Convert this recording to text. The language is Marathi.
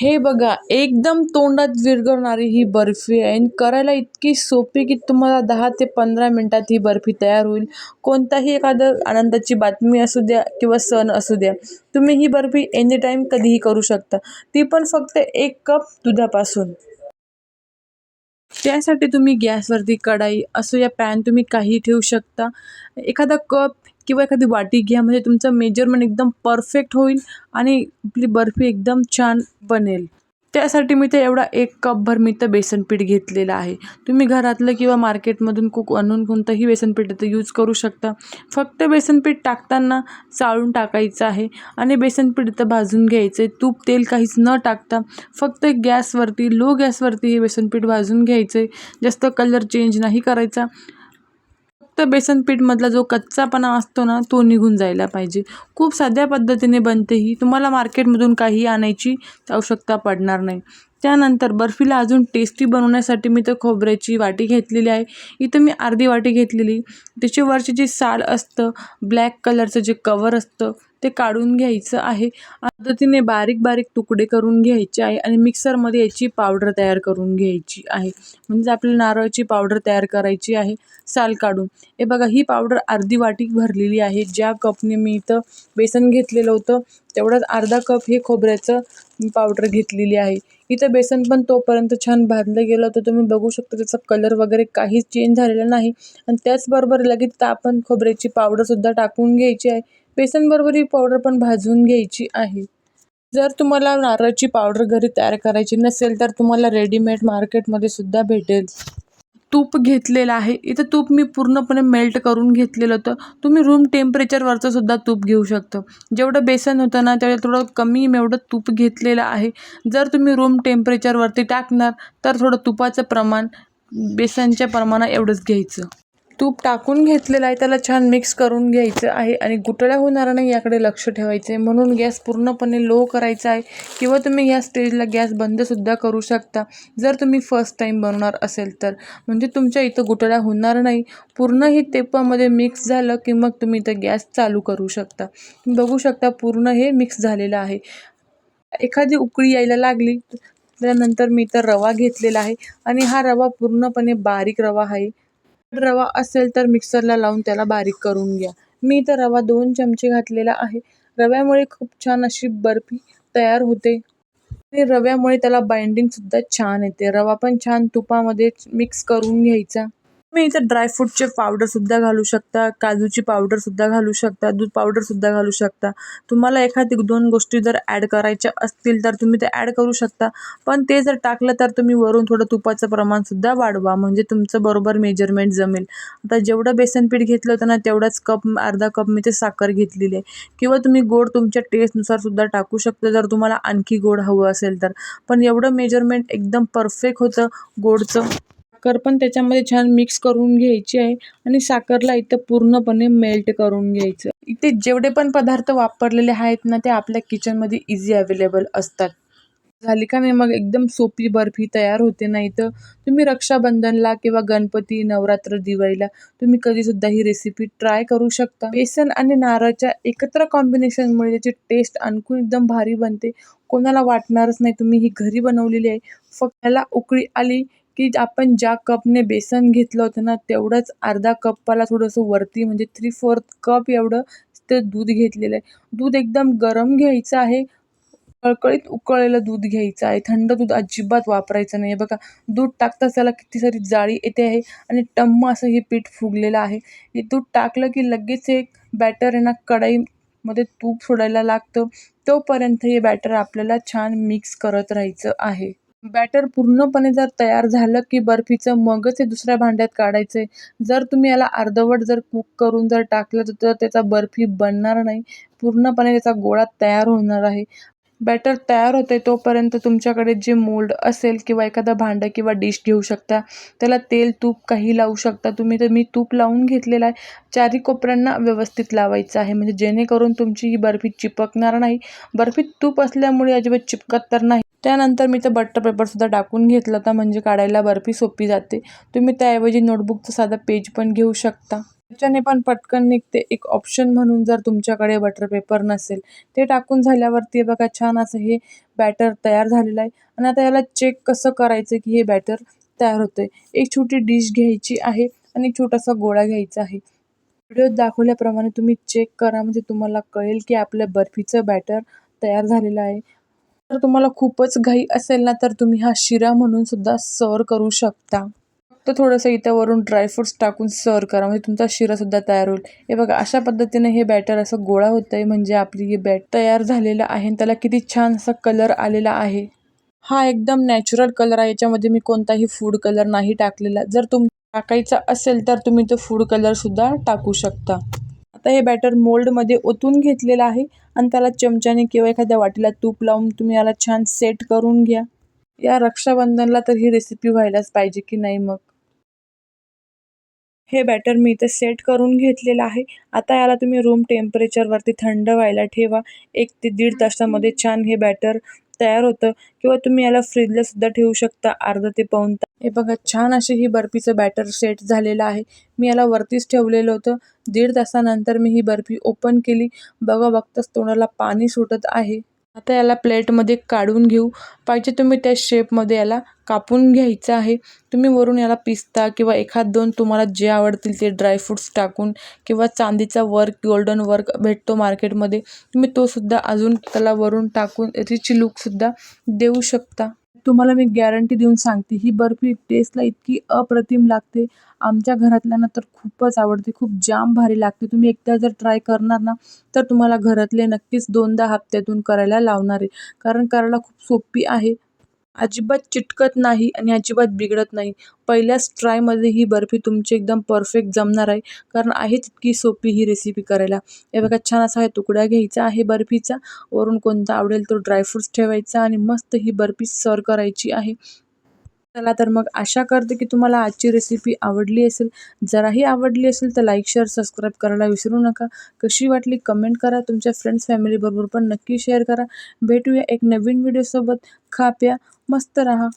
हे बघा एकदम तोंडात विरघळणारी ही बर्फी आहे. आणि करायला इतकी सोपी की तुम्हाला दहा ते पंधरा मिनटात ही बर्फी तयार होईल. कोणताही एखादं आनंदाची बातमी असू द्या किंवा सण असू द्या तुम्ही ही बर्फी एनी टाईम कधीही करू शकता. ती पण फक्त एक कप दुधापासून. त्यासाठी तुम्ही गॅसवरती कढाई असो या पॅन तुम्ही काही ठेवू शकता. एखादा कप किंवा एखादी वाटी घ्या म्हणजे तुमचं मेजरमेंट एकदम परफेक्ट होईल आणि आपली बर्फी एकदम छान बनेल. त्यासाठी मी तर एवढा एक कपभर मी तर बेसनपीठ घेतलेलं आहे. तुम्ही घरातलं किंवा मार्केटमधून कुक आणून कोणतंही बेसनपीठ तर यूज करू शकता. फक्त बेसनपीठ टाकताना चाळून टाकायचं आहे आणि बेसनपीठ तर भाजून घ्यायचं आहे तूप तेल काहीच न टाकता फक्त गॅसवरती लो गॅसवरती हे बेसनपीठ भाजून घ्यायचं आहे जास्त कलर चेंज नाही करायचा. बेसन पीठमधला जो कच्चापणा असतो ना तो निघून जायला पाहिजे. खूप साध्या पद्धतीने बनते ही तुम्हाला मार्केटमधून काही आणायची आवश्यकता पडणार नाही. त्यानंतर बर्फीला अजून टेस्टी बनवण्यासाठी मी तर खोबऱ्याची वाटी घेतलेली आहे. इथं मी अर्धी वाटी घेतलेली. त्याची वरची जी साल असतं ब्लॅक कलरचं जे कवर असतं ते काढून घ्यायचं आहे. पद्धतीने बारीक बारीक तुकडे करून घ्यायचे आहे आणि मिक्सरमध्ये याची पावडर तयार करून घ्यायची आहे. म्हणजे आपल्याला नारळाची पावडर तयार करायची आहे साल काढून. हे बघा ही पावडर अर्धी वाटी भरलेली आहे. ज्या कपने मी इथं बेसन घेतलेलं होतं तेवढंच अर्धा कप हे खोबऱ्याचं पावडर घेतलेली आहे. इथं बेसन पण तोपर्यंत छान भाजलं गेलं तर तुम्ही बघू शकता त्याचा कलर वगैरे काहीच चेंज झालेला नाही. आणि त्याचबरोबर लगेच आपण खोबऱ्याची पावडरसुद्धा टाकून घ्यायची आहे. बेसनबरोबर ही पावडर पण भाजून घ्यायची आहे. जर तुम्हाला नारळाची पावडर घरी तयार करायची नसेल तर तुम्हाला रेडीमेड मार्केटमध्ये सुद्धा भेटेल. तूप घेतलेलं आहे. इथं तूप मी पूर्णपणे मेल्ट करून घेतलेलं होतं. तुम्ही रूम टेम्परेचरवरचं सुद्धा तूप घेऊ शकतं. जेवढं बेसन होतं ना तेवढं थोडं कमी मी एवढं तूप घेतलेलं आहे. जर तुम्ही रूम टेम्परेचरवरती टाकणार तर थोडं तुपाचं प्रमाण बेसनच्या प्रमाणात एवढंच घ्यायचं. तूप टाकून घेतलेलं आहे त्याला छान मिक्स करून घ्यायचं आहे आणि गुठळ्या होणार नाही याकडे लक्ष ठेवायचं आहे म्हणून गॅस पूर्णपणे लो करायचा आहे किंवा तुम्ही या स्टेजला गॅस बंदसुद्धा करू शकता. जर तुम्ही फर्स्ट टाईम बनवणार असेल तर. म्हणजे तुमच्या इथं गुठळ्या होणार नाही. पूर्ण ही तेपामध्ये मिक्स झालं की मग तुम्ही इथं गॅस चालू करू शकता. बघू शकता पूर्ण हे मिक्स झालेलं आहे. एखादी उकळी यायला लागली त्यानंतर मी तर रवा घेतलेला आहे आणि हा रवा पूर्णपणे बारीक रवा आहे. रवा असेल तर मिक्सरला लावून त्याला बारीक करून घ्या. मी इथं रवा दोन चमचे घातलेला आहे. रव्यामुळे खूप छान अशी बर्फी तयार होते. आणि रव्यामुळे त्याला बाइंडिंगसुद्धा छान येते. रवा पण छान तुपामध्ये मिक्स करून घ्यायचा. तुम्ही इथं ड्रायफ्रूटचे पावडरसुद्धा घालू शकता काजूची पावडरसुद्धा घालू शकता दूध पावडरसुद्धा घालू शकता. तुम्हाला एखादी दोन गोष्टी जर ॲड करायच्या असतील तर तुम्ही ते ॲड करू शकता. पण ते जर टाकलं तर तुम्ही वरून थोडं तुपाचं प्रमाणसुद्धा वाढवा म्हणजे तुमचं बरोबर मेजरमेंट जमेल. आता जेवढं बेसन पीठ घेतलं होतं ना तेवढाच कप अर्धा कप मी ते साखर घेतलेली आहे. किंवा तुम्ही गोड तुमच्या टेस्टनुसार सुद्धा टाकू शकता जर तुम्हाला आणखी गोड हवं असेल तर. पण एवढं मेजरमेंट एकदम परफेक्ट होतं गोडचं. साखर पण त्याच्यामध्ये छान मिक्स करून घ्यायची आहे आणि साखरला इथं पूर्णपणे मेल्ट करून घ्यायचं. इथे जेवढे पण पदार्थ वापरलेले आहेत ना ते आपल्या किचनमध्ये इझी अवेलेबल असतात. झाली का नाही मग एकदम सोपी बर्फी तयार होते नाही तर तुम्ही रक्षाबंधनला किंवा गणपती नवरात्र दिवाळीला तुम्ही कधीसुद्धा ही रेसिपी ट्राय करू शकता. बेसन आणि नारळाच्या एकत्र कॉम्बिनेशनमुळे त्याची टेस्ट आणखून एकदम भारी बनते. कोणाला वाटणारच नाही तुम्ही ही घरी बनवलेली आहे. फक्त त्याला उकळी आली की आपण ज्या कपने बेसन घेतलं होतं ना तेवढंच अर्धा कपाला थोडंसं वरती म्हणजे थ्री फोर्थ कप एवढं ते दूध घेतलेलं आहे. दूध एकदम गरम घ्यायचं आहे. कळकळीत उकळलेलं दूध घ्यायचं आहे. थंड दूध अजिबात वापरायचं नाही आहे. बघा दूध टाकताच त्याला किती सारी जाळी येते आहे आणि टम्म असं हे पीठ फुगलेलं आहे. हे दूध टाकलं की लगेच एक बॅटर आहे ना कढईमध्ये तूप सोडायला लागतं. तोपर्यंत हे बॅटर आपल्याला छान मिक्स करत राहायचं आहे. बॅटर पूर्णपणे जर तयार झालं की बर्फीचं मगच हे दुसऱ्या भांड्यात काढायचं आहे. जर तुम्ही याला अर्धवट जर कुक करून जर टाकलं तर त्याचा बर्फी बनणार नाही. पूर्णपणे त्याचा गोळा तयार होणार आहे. बॅटर तयार होते तोपर्यंत तुमच्याकडे जे मोल्ड असेल किंवा एखादं भांडं किंवा डिश घेऊ शकता त्याला तेल तूप काही लावू शकता. तुम्ही तर मी तूप लावून घेतलेलं आहे. चारी कोपऱ्यांना व्यवस्थित लावायचं आहे. म्हणजे जेणेकरून तुमची ही बर्फी चिपकणार नाही. बर्फीत तूप असल्यामुळे अजिबात चिपकत तर नाही. त्यानंतर मी तर बटर पेपरसुद्धा टाकून घेतलं होता. म्हणजे काढायला बर्फी सोपी जाते. तुम्ही त्याऐवजी नोटबुकचं साधं पेज पण घेऊ शकता. त्याच्याने पण पटकन निघते. एक ऑप्शन म्हणून जर तुमच्याकडे बटर पेपर नसेल ते टाकून झाल्यावरती हे बघा छान असं हे बॅटर तयार झालेलं आहे. आणि आता याला चेक कसं करायचं की हे बॅटर तयार होतं आहे एक छोटी डिश घ्यायची आहे आणि एक छोटासा गोळा घ्यायचा आहे. व्हिडिओत दाखवल्याप्रमाणे तुम्ही चेक करा. म्हणजे तुम्हाला कळेल की आपल्या बर्फीचं बॅटर तयार झालेलं आहे. जर तुम्हाला खूपच घाई असेल ना तर तुम्ही हा शिरा म्हणून सुद्धा सर्व करू शकता. फक्त थोडंसं इथं वरून ड्रायफ्रुट्स टाकून सर्व करा. म्हणजे तुमचा शिरासुद्धा तयार होईल. हे बघा अशा पद्धतीने हे बॅटर असं गोळा होतं आहे म्हणजे आपली हे बॅट तयार झालेलं आहे आणि त्याला किती छान असा कलर आलेला आहे. हा एकदम नॅचरल कलर आहे. याच्यामध्ये मी कोणताही फूड कलर नाही टाकलेला. जर तुम टाकायचा असेल तर तुम्ही तो फूड कलरसुद्धा टाकू शकता. आता हे बॅटर मोल्डमध्ये ओतून घेतलेलं आहे आणि त्याला चमच्याने किंवा एखाद्या वाटीला तूप लावून तुम्ही याला छान सेट करून घ्या. या रक्षाबंधनला तर ही रेसिपी व्हायलाच पाहिजे की नाही मग? हे बॅटर मी इथे सेट करून घेतलेलं आहे. आता याला तुम्ही रूम टेम्परेचरवरती थंड व्हायला ठेवा. एक ते दीड तासामध्ये छान हे बॅटर तयार होतं किंवा तुम्ही याला फ्रीजला सुद्धा ठेवू शकता अर्धा ते पाऊण तास. हे बघा छान अशी ही बर्फीचं बॅटर सेट झालेलं आहे. मी याला वरतीच ठेवलेलं होतं. दीड तासानंतर मी ही बर्फी ओपन केली. बघा बघताच तोंडाला पाणी सुटत आहे. आता याला प्लेटमध्ये काढून घेऊ. पाहिजे तुम्ही त्या शेपमध्ये याला कापून घ्यायचं आहे. तुम्ही वरून याला पिस्ता किंवा एखाद दोन तुम्हाला जे आवडतील ते ड्रायफ्रूट्स टाकून किंवा चांदीचा वर्क गोल्डन वर्क भेटतो मार्केटमध्ये तुम्ही तोसुद्धा अजून त्याला वरून टाकून रिच लुकसुद्धा देऊ शकता. तुम्हाला मी गॅरंटी देऊन सांगते ही बर्फी टेस्टला इतकी अप्रतिम लागते. आमच्या घरातल्यांना तर खूपच आवडते खूप जाम भारी लागते. तुम्ही एकदा जर ट्राय करणार ना तर तुम्हाला घरातले नक्कीच दोनदा हप्त्यातून करायला लावणार आहे. कारण करायला खूप सोपी आहे. अजिबात चिटकत नाही आणि अजिबात बिघडत नाही. पहिल्याच ट्रायमध्ये ही बर्फी तुमची एकदम परफेक्ट जमणार आहे. कारण आहे तितकी सोपी ही रेसिपी करायला. हे बघा छान असा हे तुकडा घ्यायचा आहे बर्फीचा. वरून कोणता आवडेल तो ड्रायफ्रूट्स ठेवायचा आणि मस्त ही बर्फी सर्व करायची आहे. चला तर मग आशा करते की तुम्हाला आजची रेसिपी आवडली असेल. जराही आवडली असेल तर लाईक शेअर सबस्क्राईब करायला विसरू नका. कशी वाटली कमेंट करा. तुमच्या फ्रेंड्स फॅमिलीबरोबर पण नक्की शेअर करा. भेटूया एक नवीन व्हिडिओसोबत खा प्या. मस्त रहा.